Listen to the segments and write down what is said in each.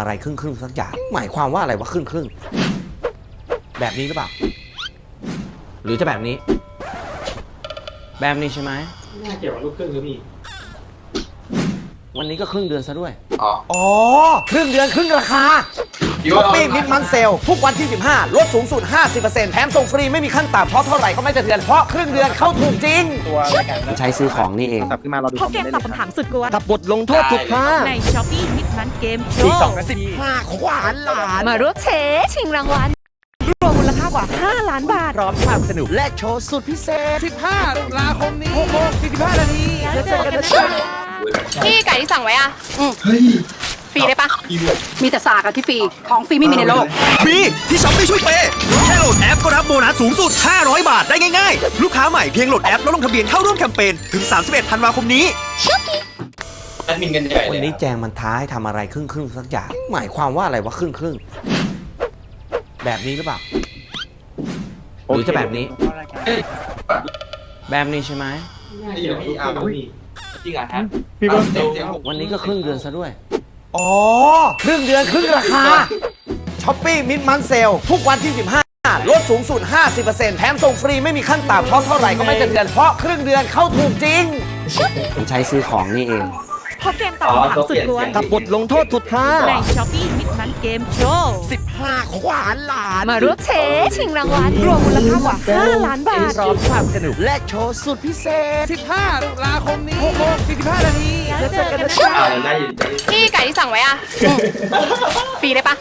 อะไรครึ่งครึ่งๆสักอย่างหมายความว่าอะไรวะครึ่งครึ่งๆแบบนี้หรือเปล่า หรือจะแบบนี้ แบบนี้ใช่ไหมน่าเกี่ยวกับลูกครึ่งหรือพี่วันนี้ก็ครึ่งเดือนซะด้วย อ๋ออ๋อครึ่งเดือนครึ่งราคาคิด ช้อว่าปปี้มิดมันเซลทุกวันที่ 15 ลดสูงสุด 50%แถมส่งฟรีไม่มีขั้นต่ำเพราะเท่าไหร่ก็ไม่จะเทือนเพราะครึ่งเดือนเข้าถูกจริงตัวรายการใช้ซื้อของนี่เองสับขึ้นมาเราดูเพราะเกมตอบคำถามสุดกวนกับบทลงโทษสุดท้าในช้อปปี้มิดมันเกมโชอีกว์สองนาทีห้าขวานหลานมาร่วมเชร์ชิงรางวัลรวมมูลค่ากว่า 5 ล้านบาท พร้อมความสนุกและโชว์สุดพิเศษ 15ตุลาคมนี้6โมง45นาทีแล้วเจอกันนะจ๊ะพี่ไก่ที่สั่งไว้อะเฮ้ย ฟรีได้ปะมีแต่สากอะที่ฟรี ของฟรีไม่มีในโลก มีที่ช้อปปี้ช่วยเปย์แค่โหลดแอปก็รับโบนัสสูงสุด 500 บาทได้ง่ายๆ ลูกค้าใหม่เพียงโหลดแอปแล้วลงทะเบียนเข้าร่วมแคมเปญถึง 31 ธันวาคมนี้แอดมินกันใหญ่เลยวันนี้แจงมันท้าให้ทำอะไรครึ่งครึ่งๆสักอย่าง หมายความว่าอะไรวะครึ่งครึ่งๆแบบนี้หรือเปล่าหรือจะแบบนี้ แบบนี้ใช่ไหมน่าเกี่ยวกับลูกครึ่งหรือพี่จริงเหรอฮะพี่เบิ้มเสียงเสียงผมวันนี้ก็ครึ่งเดือนซะด้วย อ๋อ ครึ่งเดือนครึ่งราคาช้อปปี้มิดมันเซลทุกวันที่ 15 ลดสูงสุด 50%แถมส่งฟรีไม่มีขั้นต่ำเพราะเท่าไหร่ก็ไม่จะเทือน เพราะครึ่งเดือนเข้าถูกจริง ผมใช้ซื้อของนี่เอง เพราะเกมตอบคำถามสุดกวนกับบทลงโทษสุดท้า ในช้อปปี้ มิดมันเกมโชว์ 15 ขวานหลานมาร่วมเชร์ชิงรางวัลรวมมูลค่ากว่า 5 ล้านบาทพร้อมความสนุกและโชว์สุดพิเศษ 15ตุลาคมนี้6โมง45นาทีแล้วเจอกันนะจ๊ะอ่าได้ยินได้ยินพี่ไก่ที่สั่งไว้อะฟรีได้ปะ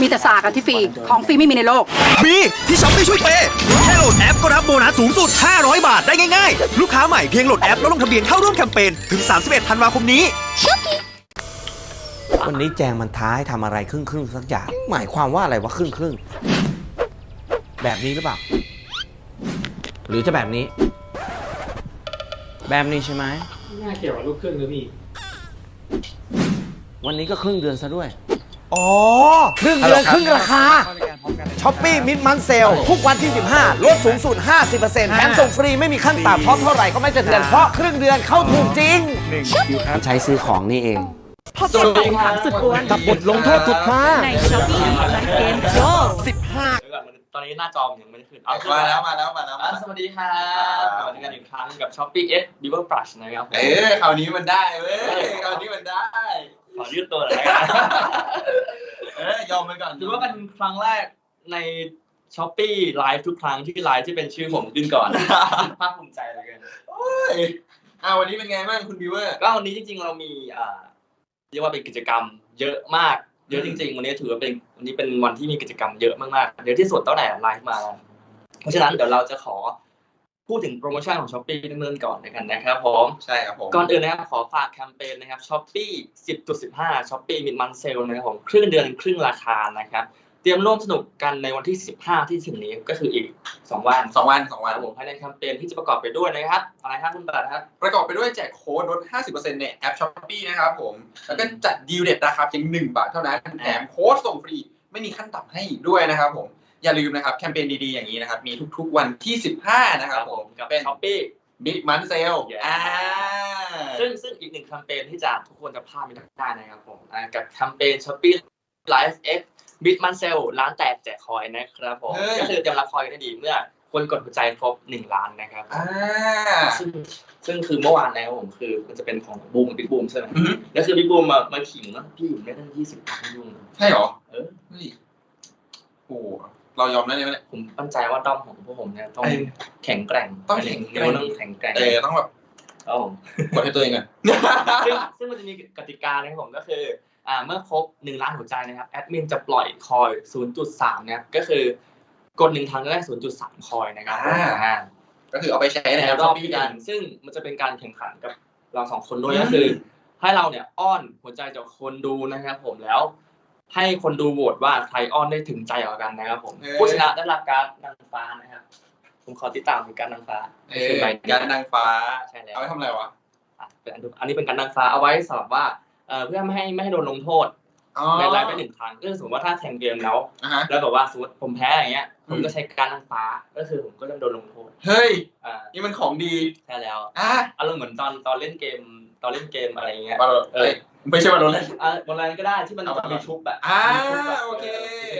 มีแต่สากอะที่ฟรี ของฟรีไม่มีในโลก มีที่ช้อปปี้ช่วยเปย์แค่โหลดแอปก็รับโบนัสสูงสุด 500 บาทได้ง่าย ๆ ลูกค้าใหม่เพียงโหลดแอปแล้วลงทะเบียนเข้าร่วมแคมเปญถึง 31 ธันวาคมนี้ วันนี้แจงมันท้าให้ทำอะไรครึ่งครึ่งๆสักอย่าง หมายความว่าอะไรวะครึ่งครึ่งๆแบบนี้หรือเปล่า หรือจะแบบนี้ แบบนี้ใช่ไหมน่าเกี่ยวกับลูกครึ่งหรือพี่ วันนี้ก็ครึ่งเดือนซะด้วย อ๋อ ครึ่งเดือนครึ่งราคา ช้อปปี้มิดมันเซลทุกวันที่ 15 ลดสูงสุด 50%แถมส่งฟรีไม่มีขั้นต่ำเพราะเท่าไหร่ก็ไม่จะเทือน เพราะครึ่งเดือนเข้าถูกจริงหนึ่งคิวครับใช้ซื้อของนี่เอง เพราะเกมตอบคำถามสุดกวนกับบทลงโทษสุดท้าในช้อปปี้มิดมันเกมโชว์ตอนนี้หน้าจอมนยังไม่ได้ขึ้นเอาขึ้นมามาแล้แล้ววมาแล้วมาแล้ว อะสวัสดีครับกลับมาเจอกันอีกครั้งกับ Shopee X Beaver Brush นะครับผมเอ้ยคราวนี้มันได้เว้ยคราวนี้มันได้ ขอยืดตัวหน่อยนะเอ้ยยอมไปก่อนถือว่าเป็นครั้งแรกใน Shopee ไลฟ์ทุกครั้งที่ไลฟ์ที่เป็นชื่อผมขึ้นก่อนภาคภูมิใจเหลยกันโอ้ยอ่าวันนี้เป็นไงบ้างคุณบิวเวอร์ ก็วันนี้จริงๆเรามีอ่า เรียกว่าเป็นกิจกรรมเยอะมาก เยอะจริง ๆ วันนี้ถือว่าเป็นวันนี้เป็นวันที่มีกิจกรรมเยอะมากๆเยอะที่สุดตั้งแต่ไลฟ์มา เพราะฉะนั้นเดี๋ยวเราจะขอพูดถึงโปรโมชั่นของ Shopee เริ่มๆก่อนในกันนะครับผมใช่ครับผมก่อนอื่นนะครับขอฝากแคมเปญนะครับ Shopee 10.15 Shopee Mid Month Sale นะครับผมครึ่งเดือนครึ่งราคานะครับ เตรียมร่วมสนุกกันในวันที่ 15 ที่ถึงนี้ก็คืออีก 2 วันสองวันสองควันรับผมภายในแคมเปญที่จะประกอบไปด้วยนะครับอะไรครับคุณบัตรครับประกอบไปด้วยแจกโค้ดลด 50%ในแอป Shopee นะครับผมแล้วก็จัดดีลเด็ดราคาเพียง1บาทเท่านั้นแถมโค้ดส่งฟรีไม่มีขั้นต่ำให้อีกด้วยนะครับผมอย่าลืมนะครับแคมเปญดีๆอย่างนี้นะครับมีทุกๆวันที่ 15 นะครับผมกับเป็น Shopee Big Month Sale Yeah อ่าซึ่งซึ่งอีกหนึ่งแคมเปญที่จะทุกคนจะพลาดไม่ได้นะครับผมอ่ากับแคมเปญ Shopee Live X Mid Month Sale ร้านแตกแจกคอยนะครับผม เฮ้ย ก็คือเตรียมรับคอยกันได้ดีเมื่อคนกดหัวใจครบ1ล้านนะครับผมอ่า ซึ่งซึ่งคือเมื่อวานนะครับผมคือมันจะเป็นของบูมบิ๊กบูมใช่ไหมอือฮึ แล้วคือบิ๊กบูมมามาขิงว่าพี่อยู่ไม่ตั้งยี่สิบล้านยุ่งใช่เหรอเออเฮ้ยโอ้เรายอมได้ไหมเนี่ย ผมมั่นใจว่าด้อมของพวกผมเนี่ยต้องเออแข็งแกร่งต้องแข็งแกร่งนิ้วต้องแข็งแกร่งเออต้องแบบครับผม กดให้ตัวเองก่อนซึ่งซึ่งมันจะมีกติกานะครับผมก็คืออ่า เมื่อครบหนึ่งล้านหัวใจนะครับแอดมินจะปล่อยคอย 0.3นะครับก็คือกดหนึ่งครั้งก็ได้ 0.3 คอยนะครับอ่าอ่าก็คือเอาไปใช้ในในแอปรอบ Shopee กัน ซึ่งมันจะเป็นการแข่งขันกับเราสองคนด้วยก็คือ ให้เราเนี่ยอ้อนหัวใจจากคนดูนะครับผมแล้ว ให้คนดูโหวตว่าใครอ้อนได้ถึงใจกว่ากันนะครับผมเออผู้ชนะได้รับการดนางฟ้านะครับผมขอติดตามถึงการดนางฟ้าเออคือใบการนางฟ้าใช่แล้วเอาไว้ทำอะไรวะอะเป็นอันดูอันนี้เป็นการนางฟ้าเอาไว้สำหรับว่า เอ่อเพื่อไม่ให้ไม่ให้โดนลงโทษอ๋อในไลฟ์ไปหนึ่งครั้งก็คือสมมติว่าถ้าแข่งเกมแล้ว อ่าฮะ แล้วแบบว่าสมมติผมแพ้อย่างเงี้ยอืผมมก็ใช้การนางฟ้าก็คือผมก็จะโดนลงโทษเฮ้ย อ่านี่มันของดี ใช่แล้วอะอารมณ์เหมือนตอนตอนเล่นเกมตอนเล่นเกมอะไรอย่างเงี้ยมาเอเอ้อยไม่ใช่ว่าโดนอะไรอะบนอะไรก็ได้ที่มันเอาต้องมีชุบแบบอ่ามีชุบแบบโอเค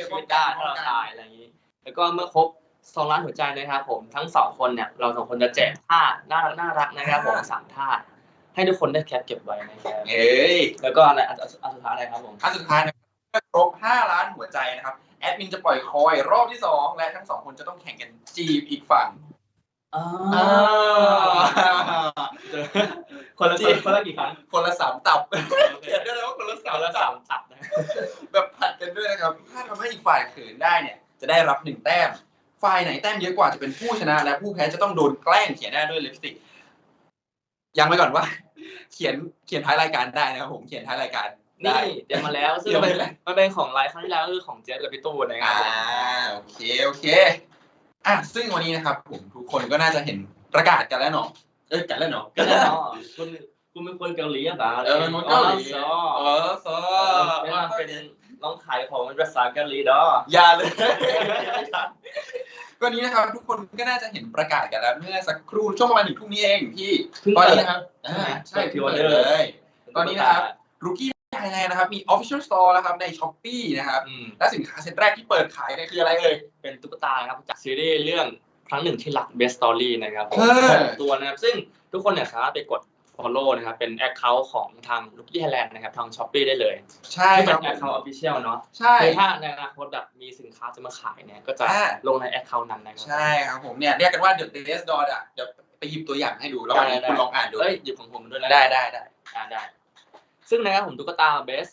ชีวิตได้ถ้าเราตายอะไรอย่างนี้ แล้วก็เมื่อครบสองล้านหัวใจนะครับผมทั้งสองคนเนี่ยเราสองคนจะแจกท่าน่ารักน่ารักนะครับผมสามท่า ให้ทุกคนได้แคปเก็บไว้นะครับเอ้ยแล้วก็อะไรอันอันอันสุดท้ายอะไรครับผมอันสุดท้ายนะครับเมื่อครบ 5 ล้านหัวใจนะครับ แอดมินจะปล่อยคอยรอบที่ 2 และทั้งสองคนจะต้องแข่งกันจีบอีกฝั่งอ่าอ่าคนละคนคนละกี่ครั้งคนละสามตับเขียนได้แล้วว่าคนละสามคนละตัสาบมตับนะแบบผัดกันด้วยนะครับถ้าทำให้อีกฝ่ายเขินได้เนี่ย จะได้รับหนึ่งแต้มฝ่ายไหนแต้มเยอะกว่าจะเป็นผู้ชนะ และผู้แพ้จะต้องโดนแกล้งเขียนหน้าด้วยลิปสติก ยังไว้ก่อนว่า เขียนเขียนท้ายรายการได้นะครับผมเขียนท้ายรายการได้นี่เตรียมมาแล้ว ซึ่งเตรียมมันมาเป็นแล้ว มันเป็นของไลฟ์ครั้งที่แล้วก็คือของเจฟกับพี่ตูนนะครัอ่าบโอเคโอเคอะซึ่งวันนี้นะครับ ผมทุกคนก็น่าจะเห็นประกาศกันแล้วเนาะเอ้ยกันแล้วเนาะก็แน่นอนคุณคุณเป็นคนเกาหลีอะป่ะเออมันเกาหลีอ๋เอออซอไม่ว่าเป็นน้องขายของภาษาเกาหลีดออย่าเลย ก็นี้นะครับทุกคนก็น่าจะเห็นประกาศกันแล้วเมื่อสักครู่ช่วงประมาณหนึ่งทุ่มนี้เองที่เพิ่งตอนเปิดนี้นะครับอ่าใช่เปิดที่ pre เปิด order เลยตอนนี้นะครับรูกี้ไทยแลนด์นะครับมี Official Store แล้วครับใน s h อ p e e นะครับอืมและสินค้าเซ็ตแรกที่เปิดขายเนี่ยคืออะไรเอ่ยเป็นตุ๊กตานะครับจากซีรีส์เรื่องครั้งหนึ่งที่รัก Best Story นะครับผมเออหกตัวนะครับซึ่งทุกคนเนี่ยสามารถไปกด follow นะครับ เป็น account ของทาง Lucky Thailand นะครับทาง Shopee ได้เลยใช่ที่คเป็รับน account official เนาะใช่ คือถ้าในอนาคตแบบมีสินค้าจะมาขายเนี่ยก็จะอ่า ลงใน account นั้นนะครับ ใช่ครับผมเนี่ยเรียกกันว่า The Best Door อะเดี๋ยวไปหยิบตัวอย่างให้ดูแล้ววันนี้ได้ คุณลองอ่านดูเอ้ยหยิบของผมมาด้วยนะ ได้ได้ได้ อ่าได้ ซึ่งนะครับผมตุ๊กตา Best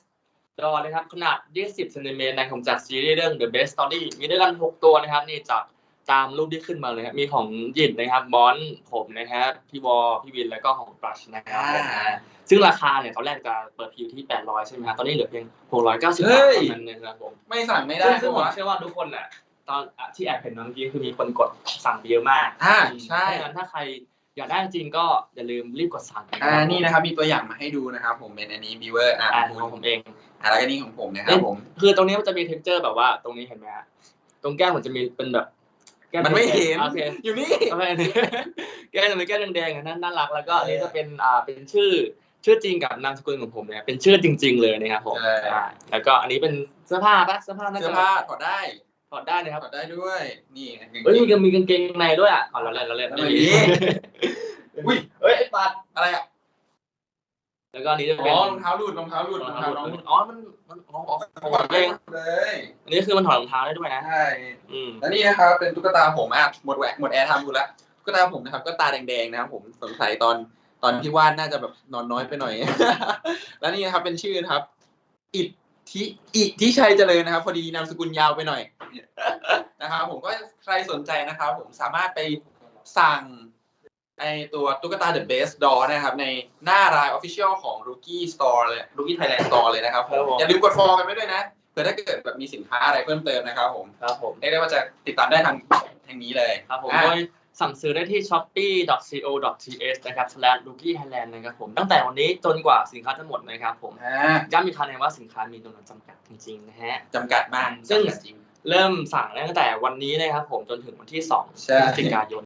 ดอนะครับขนาด 20เซนติเมตรนะครับผมจากซีรีส์เรื่อง The Best Story มีด้วยกัน 6 ตัวนะครับ นี่จาก ตามรูปที่ขึ้นมาเลยครับมีของยินนะครับบอนผมนะครับพี่วอพี่วินแล้วก็ของปรัชนะครับผมอ่าอ่าซึ่งราคาเนี่ยตอนแรกจะเปิดพิวที่ 800 ใช่ไหมครับตอนนี้เหลือเพียง 690เฮ้บาทยเท่านั้นนะครับผมไม่สั่งไม่ได้ซึ่งซึ่งปะผมวะเชื่อว่าทุกคนน่ะตอนอะที่แอบเห็นเมื่อกี้คือมีคนกดสั่งไปเยอะมากอ่าอืมใช่ เพราะฉะนั้นถ้าใครอยากได้จริงๆก็อย่าลืมรีบกดสั่งกัอ่านี่นะครับมีตัวอย่างมาให้ดูนะครับ ผมเป็นอันนี้บิวเวอร์อ่าอ่าคุณของผมเอง อ่าแล้วก็นี่ของผมนะครับผม คือตรงนี้มันจะมี texture แบบว่าตรงนี้เห็นไหมฮะตรงแก้มมันจะมีเป็นแบบ แก้มันไม่เห็นโอเค อยู่นี่ โอเคแก้มจะเป็นแก้มแดงๆอะนั่นน่ารักแล้วก็อันนี้จะเป็นอ่าเป็นชื่อชื่อจริงกับนามสกุลของผมเนี่ยเป็นชื่อจริง ๆ เลยนะครับผมใช่อ่าแล้วก็อันนี้เป็นเสื้อผ้าปะเสื้อผ้าน่าเสื้จะอผ้าถอดได้ถอดได้นะครับถอดได้ด้วย นี่กางเกงเฮ้ยมีกางมีกางเกงในด้วยอะอ๋อเราเล่นเราเล่นไม่มีอุ้ยเอ้ยไอ้ปัดอะไรอะ แล้วก็อันนี้จะอ๋เป็นอรองเท้าหลุดรองเท้าหลุดรรอองงเท้าเท้าหน้องลุดอ๋อมันมันอ๋ออ๋อถอ๋ออดเองเลยอันนี้คือมันถอดรองเท้าได้ด้วยนะใช่อืมแล้วนี่นะครับเป็นตุ๊กตาผมอะหมดแหวกหมดแอร์ไทม์กูละตุ๊กตาผมนะครับ ก็ตาแดงๆนะครับผมสงสัยตอนตอนที่วาดน่าจะแบบนอนน้อยไปหน่อย แล้วนี่นะครับเป็นชื่อนะครับ อิทธิอิทธิชัยเจริญนะครับ พอดีนามสกุลยาวไปหน่อยนะครับผมก็ใครสนใจนะครับผมสามารถไปสั่ง ไอตัวตุ๊กตา The Best Doll นะครับ ในหน้าราย Official ของ Rookie Store เลย Rookie Thailand Store เลยนะครับผมอย่าลืมกดฟอลกันไปด้วยนะเผื่อถ้าเกิดแบบมีสินค้าอะไรเพิ่มเติมนะครับผมครับผมเรียกได้ว่าจะติดตามได้ทางทางนี้เลยครับผมอะโดยสั่งซื้อได้ที่ shopee.co.th นะครับ slash rookie thailand นะครับผมตั้งแต่วันนี้จนกว่าสินค้าจะหมดนะครับผมอ่าย้ำอีกครั้งหนึงว่าสินค้ามีจำนวนจำกัดจริงๆนะฮะจำกัดมากซึ่งจำกัดจริงเริ่มสั่งตั้งแต่วันนี้นะครับผมจนถึงวันที่2พใช่ฤศจิกายน